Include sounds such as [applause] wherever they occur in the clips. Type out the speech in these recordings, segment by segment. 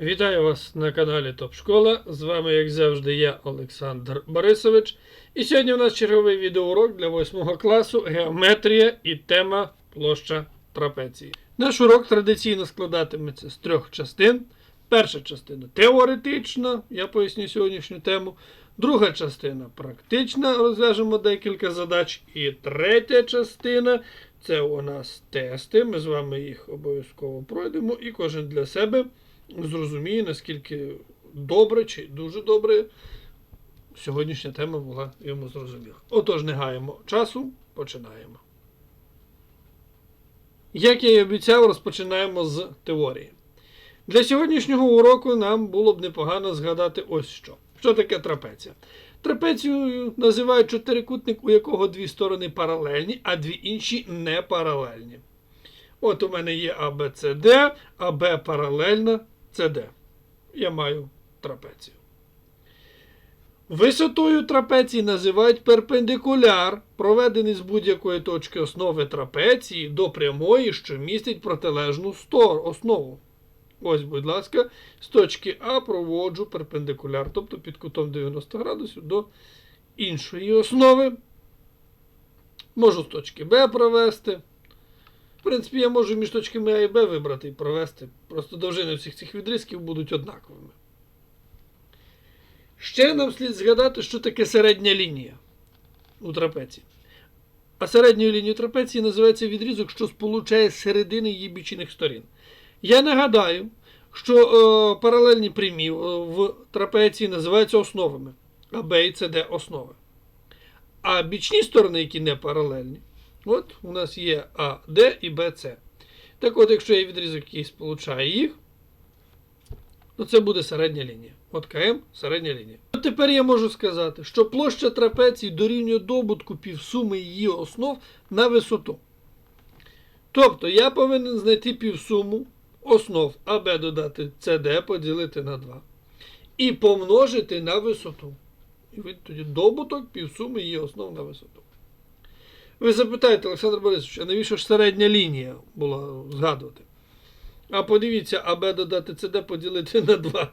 Вітаю вас на каналі Топ Школа. З вами, як завжди, я, Олександр Борисович. І сьогодні у нас черговий відеоурок для 8 класу Геометрія і тема площа трапеції. Наш урок традиційно складатиметься з трьох частин. Перша частина теоретична, я поясню сьогоднішню тему. Друга частина практична, розв'яжемо декілька задач. І третя частина це у нас тести. Ми з вами їх обов'язково пройдемо, і кожен для себе зрозуміє, наскільки добре чи дуже добре сьогоднішня тема була йому зрозуміла. Отож, не гаємо часу, починаємо. Як я і обіцяв, розпочинаємо з теорії. Для сьогоднішнього уроку нам було б непогано згадати ось що. Що таке трапеція? Трапецією називають чотирикутник, у якого дві сторони паралельні, а дві інші не паралельні. От у мене є ABCD, а Б паралельна CD. Я маю трапецію. Висотою трапеції називають перпендикуляр, проведений з будь-якої точки основи трапеції до прямої, що містить протилежну стор- основу. Ось, будь ласка, з точки А проводжу перпендикуляр, тобто під кутом 90 градусів до іншої основи. Можу з точки Б провести. Принципі, я можу між точками А і Б вибрати і провести. Просто довжини всіх цих відрізків будуть однаковими. Ще нам слід згадати, що таке середня лінія у трапеції. А середньою лінією трапеції називається відрізок, що сполучає середини її бічних сторін. Я нагадаю, що е, паралельні прямі е, в трапеції називаються основами. А Б і С Д основи. А бічні сторони, які не паралельні, от у нас є А, Д і Б, С. Так от, якщо є відрізок, який сполучає їх, то це буде середня лінія. От КМ середня лінія. От тепер я можу сказати, що площа трапеції дорівнює добутку півсуми її основ на висоту. Тобто я повинен знайти півсуму основ АБ додати СД поділити на 2. І помножити на висоту. І ви тоді добуток півсуми її основ на висоту. Ви запитаєте, Олександр Борисович, а навіщо ж середня лінія була згадувати? А подивіться, АБ додати СД поділити на 2.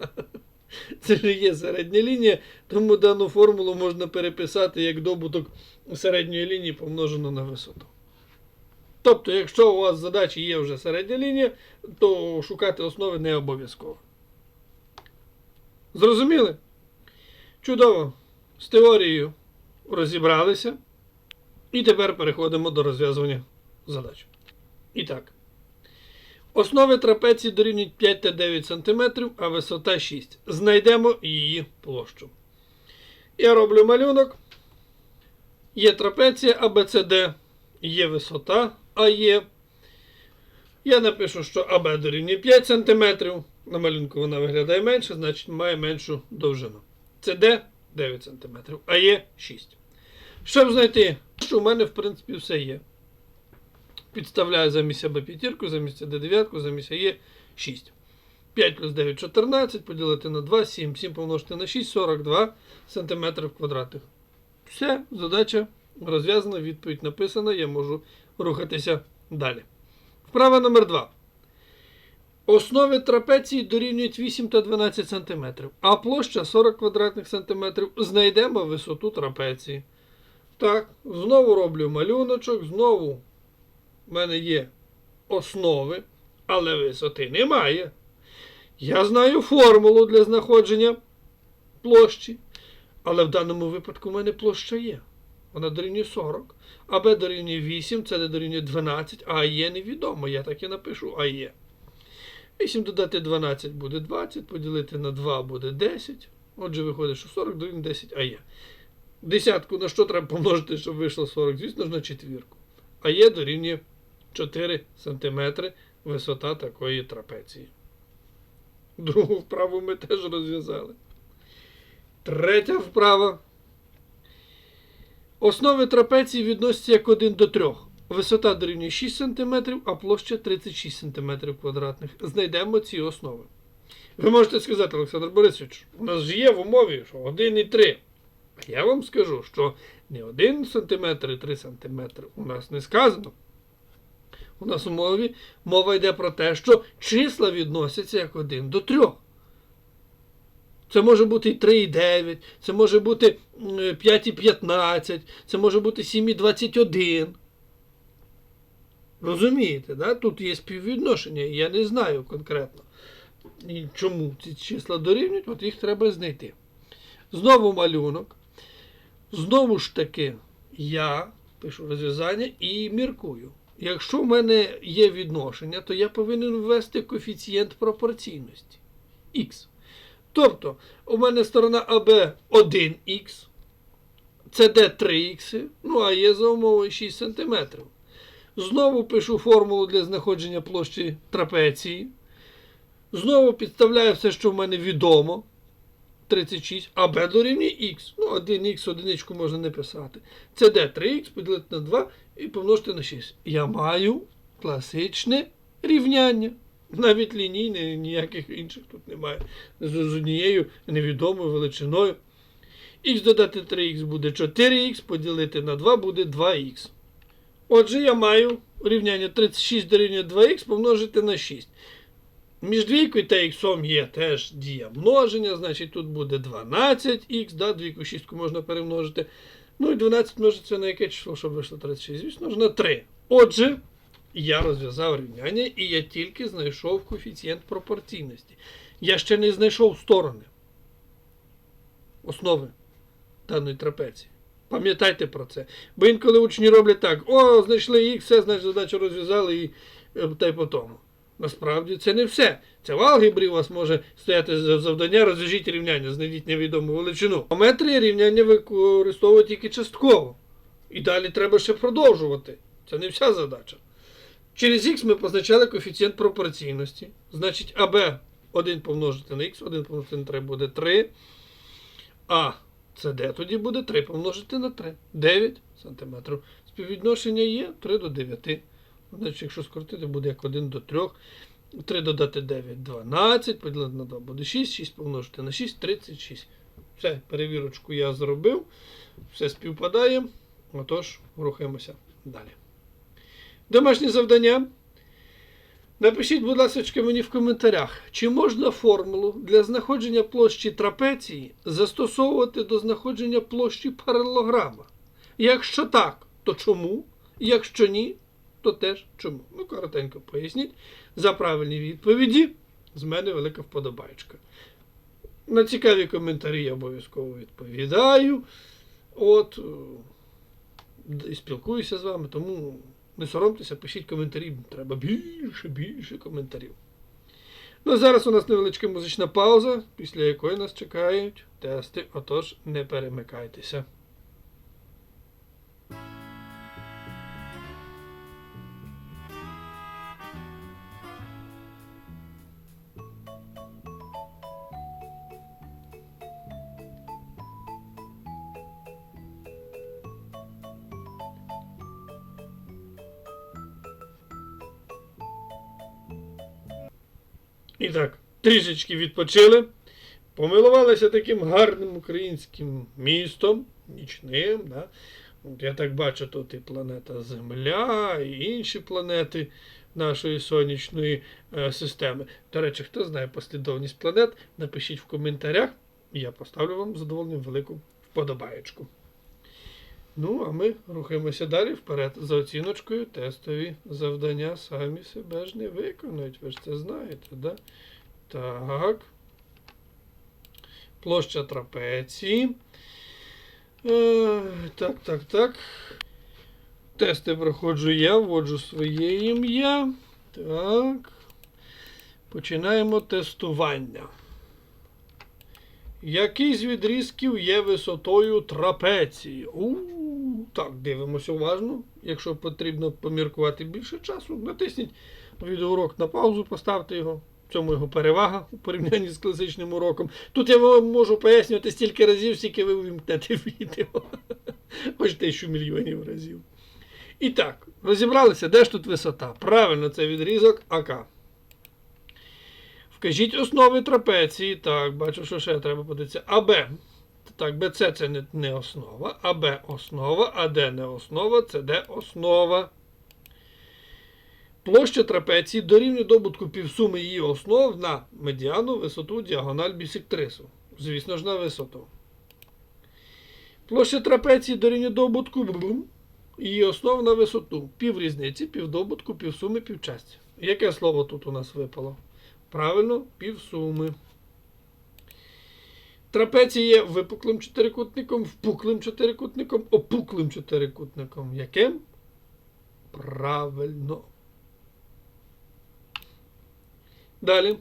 [laughs] Це ж є середня лінія, тому дану формулу можна переписати як добуток середньої лінії помножено на висоту. Тобто, якщо у вас задачі є вже середня лінія, то шукати основи не обов'язково. Зрозуміли? Чудово. З теорією розібралися. І тепер переходимо до розв'язування задач. І так. Основи трапеції дорівнюють 5 та 9 см, а висота 6. Знайдемо її площу. Я роблю малюнок. Є трапеція ABCD, є висота АЄ. Я напишу, що АБ дорівнює 5 см. На малюнку вона виглядає менше, значить має меншу довжину. CD 9 см, АЄ 6. Щоб знайти, у мене, в принципі, все є. Підставляю замість АБ п'ятірку, замість АД дев'ятку, замість АЄ 6. 5 плюс 9 14, поділити на 2, 7, 7 помножити на 6, 42 см квадратних. Все, задача розв'язана, відповідь написана, я можу рухатися далі. Вправа номер 2. Основи трапеції дорівнюють 8 та 12 см, а площа 40 квадратних сантиметрів. Знайдемо висоту трапеції. Так, знову роблю малюночок, знову в мене є основи, але висоти немає. Я знаю формулу для знаходження площі, але в даному випадку в мене площа є. Вона дорівнює 40, а Б дорівнює 8, це дорівнює 12, а є невідомо. Я так і напишу А є. 8 додати 12 буде 20, поділити на 2 буде 10. Отже, виходить, що 40 дорівнює 10 а є. Десятку на що треба помножити, щоб вийшло 40? Звісно ж на четвірку. А є дорівнює 4 см висота такої трапеції. Другу вправу ми теж розв'язали. Третя вправа. Основи трапеції відносяться як 1 до 3. Висота дорівнює 6 см, а площа 36 см квадратних. Знайдемо ці основи. Ви можете сказати, Олександр Борисович, у нас ж є в умові, що 1 і 3. Я вам скажу, що не 1 см і 3 см у нас не сказано. У нас у мові мова йде про те, що числа відносяться як 1 до 3. Це може бути і 3,9, це може бути 5,15, це може бути 7,21. Розумієте, да? тут є співвідношення, і я не знаю конкретно, чому ці числа дорівнюють, от їх треба знайти. Знову малюнок. Знову ж таки, я пишу розв'язання і міркую. Якщо в мене є відношення, то я повинен ввести коефіцієнт пропорційності х. Тобто, у мене сторона АБ 1х, СД 3х, ну а є за умовою 6 см. Знову пишу формулу для знаходження площі трапеції. Знову підставляю все, що в мене відомо. 36, а b дорівнює х. Ну, 1х, одиничку можна не писати. Це d 3х поділити на 2 і помножити на 6. Я маю класичне рівняння. Навіть лінійне, ніяких інших тут немає. З однією невідомою величиною. Х додати 3х буде 4х, поділити на 2 буде 2х. Отже, я маю рівняння 36 дорівнює 2х помножити на 6. Між двійкою та іксом є теж дія множення, значить тут буде 12х, да, двійку шістку можна перемножити. Ну і 12 множиться на яке число, щоб вийшло 36, звісно ж на 3. Отже, я розв'язав рівняння і я тільки знайшов коефіцієнт пропорційності. Я ще не знайшов сторони основи даної трапеції. Пам'ятайте про це. Бо інколи учні роблять так: о, знайшли їх, все, значить задачу розв'язали і е, та й по тому. Насправді це не все. Це в алгебрі у вас може стояти за- завдання, розв'яжіть рівняння, знайдіть невідому величину. В метрі рівняння використовують тільки частково. І далі треба ще продовжувати. Це не вся задача. Через х ми позначали коефіцієнт пропорційності. Значить, АБ 1 помножити на х, 1 помножити на 3 буде 3. А СД тоді буде 3 помножити на 3. 9 см. Співвідношення є 3 до 9. Значить, якщо скоротити, буде як 1 до 3. 3 додати 9, 12, поділити на 2 буде 6, 6 помножити на 6, 36. Все, перевірочку я зробив. Все співпадає. Отож, рухаємося далі. Домашнє завдання. Напишіть, будь ласка, мені в коментарях, чи можна формулу для знаходження площі трапеції застосовувати до знаходження площі паралелограма? Якщо так, то чому? Якщо ні, то теж чому? Ну, коротенько поясніть. За правильні відповіді з мене велика вподобаєчка. На цікаві коментарі я обов'язково відповідаю. От, е, і спілкуюся з вами, тому не соромтеся, пишіть коментарі. Треба більше, більше коментарів. Ну, зараз у нас невеличка музична пауза, після якої нас чекають тести. Отож, не перемикайтеся. І так, трішечки відпочили. Помилувалися таким гарним українським містом, нічним. Да? От я так бачу, тут і планета Земля, і інші планети нашої сонячної е, системи. До речі, хто знає послідовність планет, напишіть в коментарях, і я поставлю вам з задоволенням велику вподобаєчку. Ну, а ми рухаємося далі вперед за оціночкою. Тестові завдання самі себе ж не виконують. Ви ж це знаєте, да? Так. Площа трапеції. Е, так, так, так. Тести проходжу я, вводжу своє ім'я. Так. Починаємо тестування. Який з відрізків є висотою трапеції? У, так, дивимося уважно. Якщо потрібно поміркувати більше часу, натисніть відеоурок на паузу, поставте його. В цьому його перевага у порівнянні з класичним уроком. Тут я вам можу пояснювати стільки разів, скільки ви увімкнете [laughs] відео. Хоч тисячу мільйонів разів. І так, розібралися, де ж тут висота? Правильно, це відрізок АК. Вкажіть основи трапеції. Так, бачу, що ще треба подивитися. АБ. Так, БЦ це не, не основа, АБ основа, АД не основа, СД основа. Площа трапеції дорівнює добутку півсуми її основ на медіану висоту діагональ бісектрису. Звісно ж, на висоту. Площа трапеції дорівнює добутку бум, її основа на висоту. Пів різниці, пів добутку, пів суми, пів часті. Яке слово тут у нас випало? Правильно, пів суми. Трапеція є випуклим чотирикутником, впуклим чотирикутником, опуклим чотирикутником. Яким? Правильно. Далі.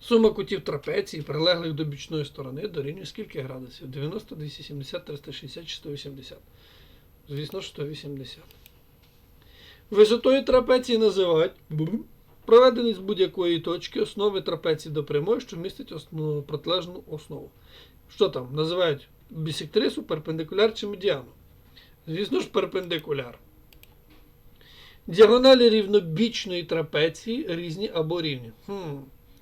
Сума кутів трапеції, прилеглих до бічної сторони, дорівнює скільки градусів? 90, 270, 360 чи 180. Звісно ж, 180. Висотою трапеції називають проведений з будь-якої точки основи трапеції до прямої, що містить основу, протилежну основу. Що там? Називають бісектрису, перпендикуляр чи медіану? Звісно ж, перпендикуляр. Діагоналі рівнобічної трапеції різні або рівні. Хм.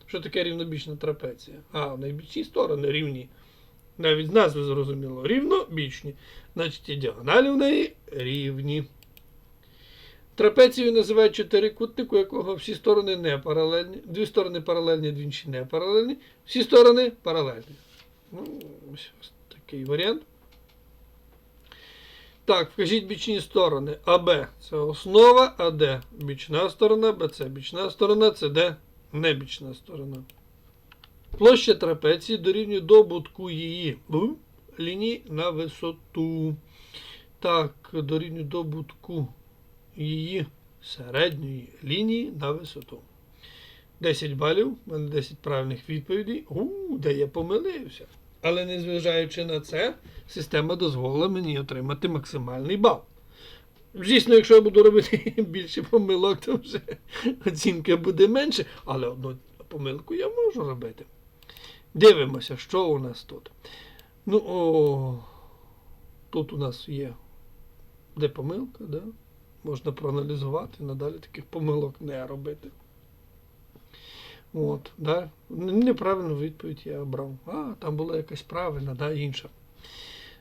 Що таке рівнобічна трапеція? А, найбічні сторони рівні. Навіть з назви зрозуміло. Рівнобічні. Значить, і діагоналі в неї рівні. Трапецію називають чотирикутник, у якого всі сторони не паралельні. Дві сторони паралельні, дві інші не паралельні. Всі сторони паралельні. Ну, ось такий варіант. Так, вкажіть бічні сторони. АБ це основа, АД бічна сторона, БЦ бічна сторона, СД небічна сторона. Площа трапеції дорівнює добутку її лінії на висоту. Так, дорівнює добутку її середньої лінії на висоту. 10 балів, у мене 10 правильних відповідей. У, де я помилився. Але незважаючи на це, система дозволила мені отримати максимальний бал. Звісно, якщо я буду робити [laughs] більше помилок, то вже оцінка буде менше, але одну помилку я можу робити. Дивимося, що у нас тут. Ну, о, тут у нас є де помилка, да? Можна проаналізувати, надалі таких помилок не робити. От, да? Неправильну відповідь я обрав. А, там була якась правильна, да, інша.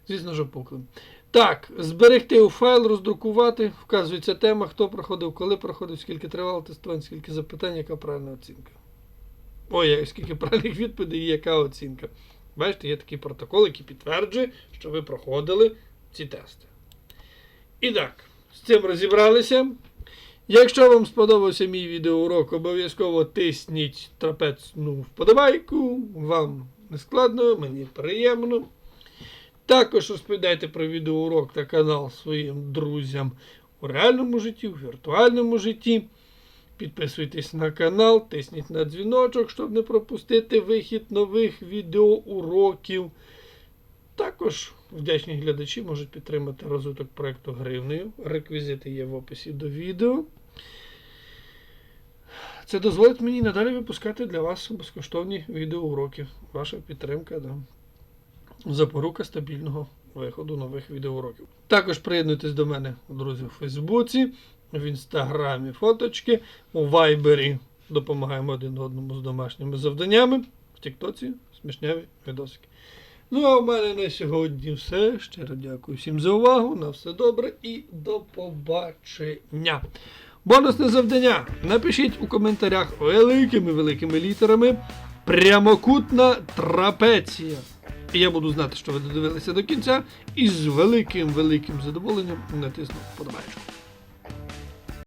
Звісно ж, опуклим. Так, зберегти у файл, роздрукувати, вказується тема, хто проходив, коли проходив, скільки тривало тестування, скільки запитань, яка правильна оцінка. Ой, скільки правильних відповідей і яка оцінка. Бачите, є такий протокол, який підтверджує, що ви проходили ці тести. І так, з цим розібралися. Якщо вам сподобався мій відеоурок, обов'язково тисніть трапецну вподобайку. Вам не складно, мені приємно. Також розповідайте про відеоурок та канал своїм друзям у реальному житті, у віртуальному житті. Підписуйтесь на канал, тисніть на дзвіночок, щоб не пропустити вихід нових відеоуроків. Також вдячні глядачі можуть підтримати розвиток проєкту гривнею. Реквізити є в описі до відео. Це дозволить мені надалі випускати для вас безкоштовні відеоуроки. Ваша підтримка, да. запорука стабільного виходу нових відеоуроків. Також приєднуйтесь до мене, друзі, у Фейсбуці, в інстаграмі фоточки, у Вайбері допомагаємо один одному з домашніми завданнями, в Тіктоці смішняві відосики. Ну, а в мене на сьогодні все. Щиро дякую всім за увагу. На все добре і до побачення. Бонусне завдання. Напишіть у коментарях великими-великими літерами прямокутна трапеція. І я буду знати, що ви додивилися до кінця, і з великим-великим задоволенням натисну подобаєчку.